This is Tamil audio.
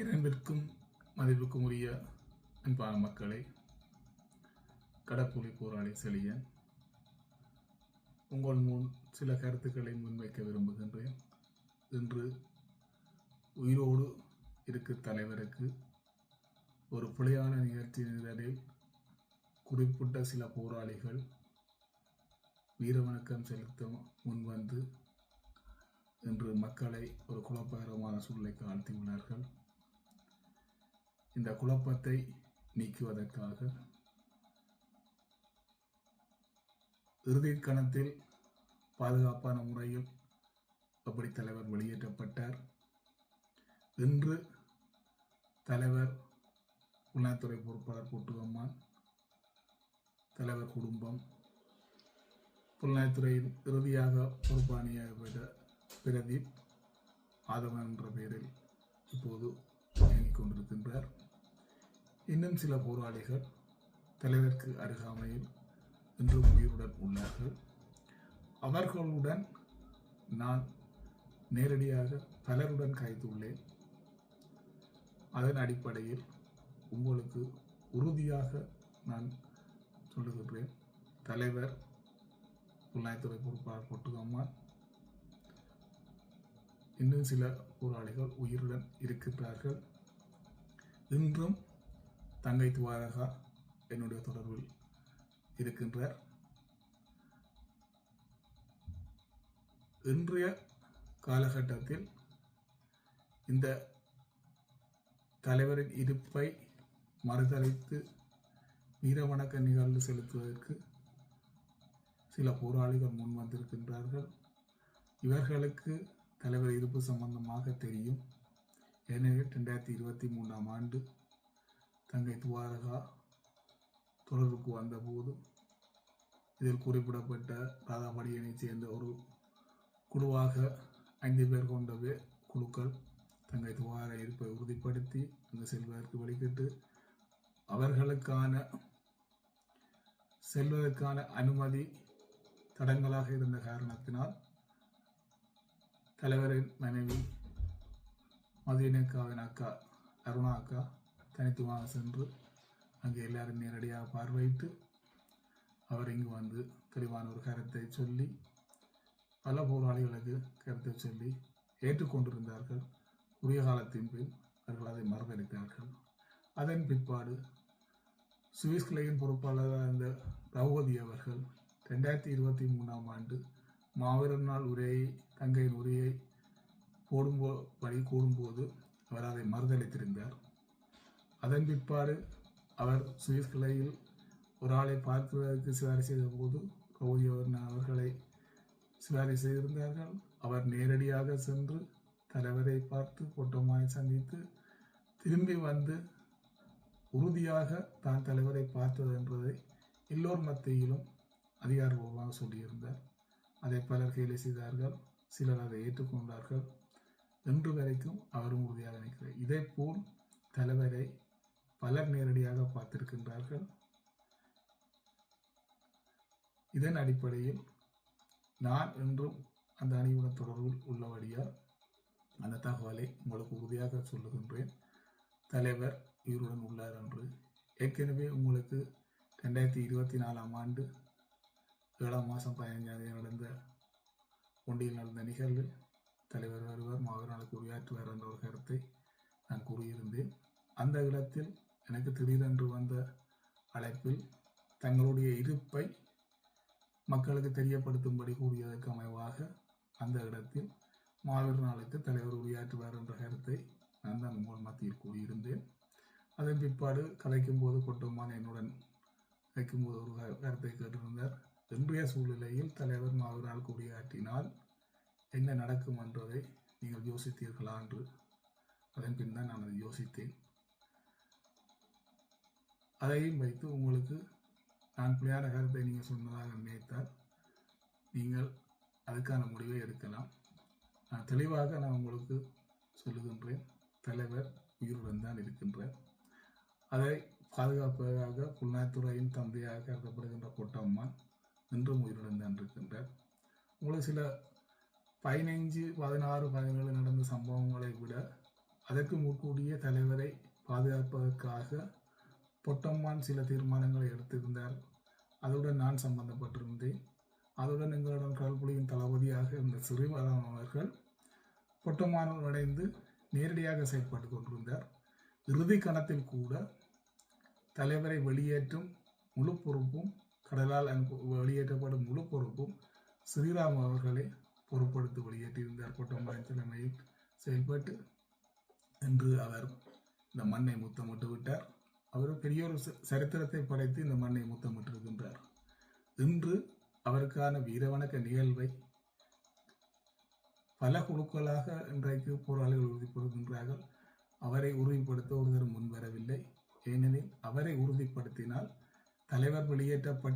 இரண்டிற்கும் மதிப்புக்கும் உரிய அன்பான மக்களை கடப்புலி போராளி செழியன் உங்கள் முன் சில கருத்துக்களை முன்வைக்க விரும்புகின்றேன். இன்று உயிரோடு இருக்கு தலைவருக்கு ஒரு பிழையான நிகழ்ச்சி நிழலில் குறிப்பிட்ட சில போராளிகள் வீரவணக்கம் செலுத்த முன்வந்து இன்று மக்களை ஒரு குழப்பகரமான சூழலை ஆழ்த்தியுள்ளார்கள் இந்த குழப்பத்தை நீக்குவதற்காக இறுதி கணத்தில் பாதுகாப்பான முறையில் எப்படி தலைவர் வெளியேற்றப்பட்டார். இன்று தலைவர் உள்நாட்டுறை பொறுப்பாளர் கூட்டுவம்மான் தலைவர் குடும்பம் புலனாய்த்துறையில் இறுதியாக பொறுப்பாணியாக பிரதீப் ஆதவன் என்ற பெயரில் இப்போது கொண்டிருக்கின்றார். இன்னும் சில போராளிகள் தலைவருக்கு அருகாமையில் இன்றும் உயிருடன் உள்ளார்கள். அவர்களுடன் நான் நேரடியாக பலருடன் கைத்துள்ளேன் அதன் அடிப்படையில் உங்களுக்கு உறுதியாக நான் சொல்லுகின்றேன். தலைவர் புலனாய்த்துறை பொறுப்பாளர் பொட்டுகம்மான் இன்னும் சில போராளிகள் உயிருடன் இருக்கின்றார்கள். இன்றும் தங்கை துவாரகா என்னுடைய தொடர்பில் இருக்கின்றார். இன்றைய காலகட்டத்தில் இந்த தலைவரின் இருப்பை மறுதளித்து வீரவணக்க நிகழ்வு செலுத்துவதற்கு சில போராளிகள் முன் வந்திருக்கின்றார்கள். இவர்களுக்கு தலைவர் இருப்பு சம்பந்தமாக தெரியும். எனவே ரெண்டாயிரத்தி இருபத்தி மூணாம் ஆண்டு தங்கை துவாரகா தொடர்புக்கு வந்தபோது இதில் குறிப்பிடப்பட்ட ராதாபடியனைச் சேர்ந்த ஒரு குழுவாக ஐந்து பேர் கொண்ட வே- குழுக்கள் தங்கை துவார இருப்பை உறுதிப்படுத்தி அங்கு செல்வதற்கு வழிகிட்டு அவர்களுக்கான செல்வதற்கான அனுமதி தடங்களாக இருந்த காரணத்தினால் தலைவரின் மனைவி மதியனக்காவின் அக்கா அருணா அக்கா தனித்துவமாக சென்று அங்கே எல்லாரும் நேரடியாக பார்வையிட்டு அவர் இங்கு வந்து தெளிவான ஒரு கருத்தை சொல்லி பல போராளிகளுக்கு கருத்தை சொல்லி ஏற்றுக்கொண்டிருந்தார்கள் உரிய காலத்தின் பின் அவர்கள் அதை மறுதளித்தார்கள் அதன் பிற்பாடு சுவிஸ் கிளையின் பொறுப்பாளராக இருந்த ரகுபதி அவர்கள் ரெண்டாயிரத்தி இருபத்தி மூணாம் ஆண்டு மாவீரர் நாள் உரையை தங்கையின் உரையை போடும்போ பழி கூடும்போது அவர் அதை மறுதளித்திருந்தார். அதன் பிற்பாடு அவர் சுயஸ் கிளையில் ஒரு ஆளை பார்ப்பதற்கு சிவாரி செய்த போது ரகுபதி அவர்களை சிவாரி செய்திருந்தார்கள். அவர் நேரடியாக சென்று தலைவரை பார்த்து பொட்டம்மானை சந்தித்து திரும்பி வந்து உறுதியாக தான் தலைவரை பார்த்தது என்பதை எல்லோர் மத்தியிலும் அதிகாரபூர்வமாக சொல்லியிருந்தார். அதை பலர் கேலி செய்தார்கள். சிலர் அதை ஏற்றுக்கொண்டார்கள். இன்று வரைக்கும் அவரும் உறுதியாக நிற்கிறார். இதே போல் தலைவரை பலர் நேரடியாக பார்த்திருக்கின்றார்கள். இதன் அடிப்படையில் நான் என்றும் அந்த அணியுடன் தொடர்பில் உள்ளபடியால் அந்த தகவலை உங்களுக்கு உறுதியாக சொல்லுகின்றேன். தலைவர் இவருடன் உள்ளார் என்று. ஏற்கனவே உங்களுக்கு ரெண்டாயிரத்தி இருபத்தி நாலாம் ஆண்டு ஏழாம் மாதம் பதினைஞ்சாம் தேதி நடந்த ஒன்றியில் நடந்த நிகழ்வு தலைவர் வருவார் மாவீரனுக்கு உரையாற்றுவார் என்ற ஒரு கருத்தை நான் கூறியிருந்தேன். அந்த இடத்தில் எனக்கு திடீரென்று வந்த அழைப்பில் தங்களுடைய இருப்பை மக்களுக்கு தெரியப்படுத்தும்படி கூறியதற்கு அமைவாக அந்த இடத்தில் மாவீர் நாளுக்கு தலைவர் உரையாற்றுவார் என்ற கருத்தை நான் தான் உங்கள் மத்தியில் கூறியிருந்தேன். அதன் பிற்பாடு கலைக்கும் போது கொட்டுமான் என்னுடன் வைக்கும்போது ஒரு கருத்தை கேட்டிருந்தார். இன்றைய சூழ்நிலையில் தலைவர் மாவீரனுக்கு உரையாற்றினால் என்ன நடக்கும் என்பதை நீங்கள் யோசித்தீர்களா என்று அதன் பின் தான் நான் அதை யோசித்தேன். அதையும் வைத்து உங்களுக்கு நான் பிள்ளையான கருத்தை நீங்கள் சொன்னதாக நினைத்தால் நீங்கள் அதுக்கான முடிவை எடுக்கலாம். நான் தெளிவாக நான் உங்களுக்கு சொல்லுகின்றேன். தலைவர் உயிருடன் தான் இருக்கின்றார். அதை பாதுகாப்பதாக புலனாய்த்துறையின் தந்தையாக கருதப்படுகின்ற பொட்டம்மான் இன்றும் உயிருடன் தான் இருக்கின்றார். உங்களுக்கு சில பதினைஞ்சு பதினாறு பதினேழு நடந்த சம்பவங்களை விட அதற்கு முற்கூடிய தலைவரை பாதுகாப்பதற்காக பொட்டம்மான் சில தீர்மானங்களை எடுத்திருந்தார். அதுடன் நான் சம்பந்தப்பட்டிருந்தேன். அதுடன் எங்களுடன் கடற்புலியின் தளபதியாக இருந்த சிறிவராம் அவர்கள் பொட்டம்மானுடன் அடைந்து நேரடியாக செயல்பட்டு கொண்டிருந்தார். இறுதி கணத்தில் கூட தலைவரை வெளியேற்றும் முழு பொறுப்பும் கடலால் அனுப்பு வெளியேற்றப்படும் முழு பொறுப்பும் ஸ்ரீராம் அவர்களே பொறுப்படுத்தி வெளியேற்றியிருந்தார் பொட்டம்மான் தலைமையில் செயல்பட்டு என்று அவர் இந்த மண்ணை முத்தமிட்டு விட்டார் அவர் பெரிய ஒரு சரித்திரத்தை படைத்து இந்த மண்ணை முத்தமிட்டிருக்கின்றார். இன்று அவருக்கான வீரவணக்க நிகழ்வை பல குழுக்களாக இன்றைக்கு போராளிகள் உறுதிப்படுகின்றார்கள் அவரை உறுதிப்படுத்த ஒருவர் முன்வரவில்லை ஏனெனில் அவரை உறுதிப்படுத்தினால் தலைவர் வெளியேற்றப்பட்ட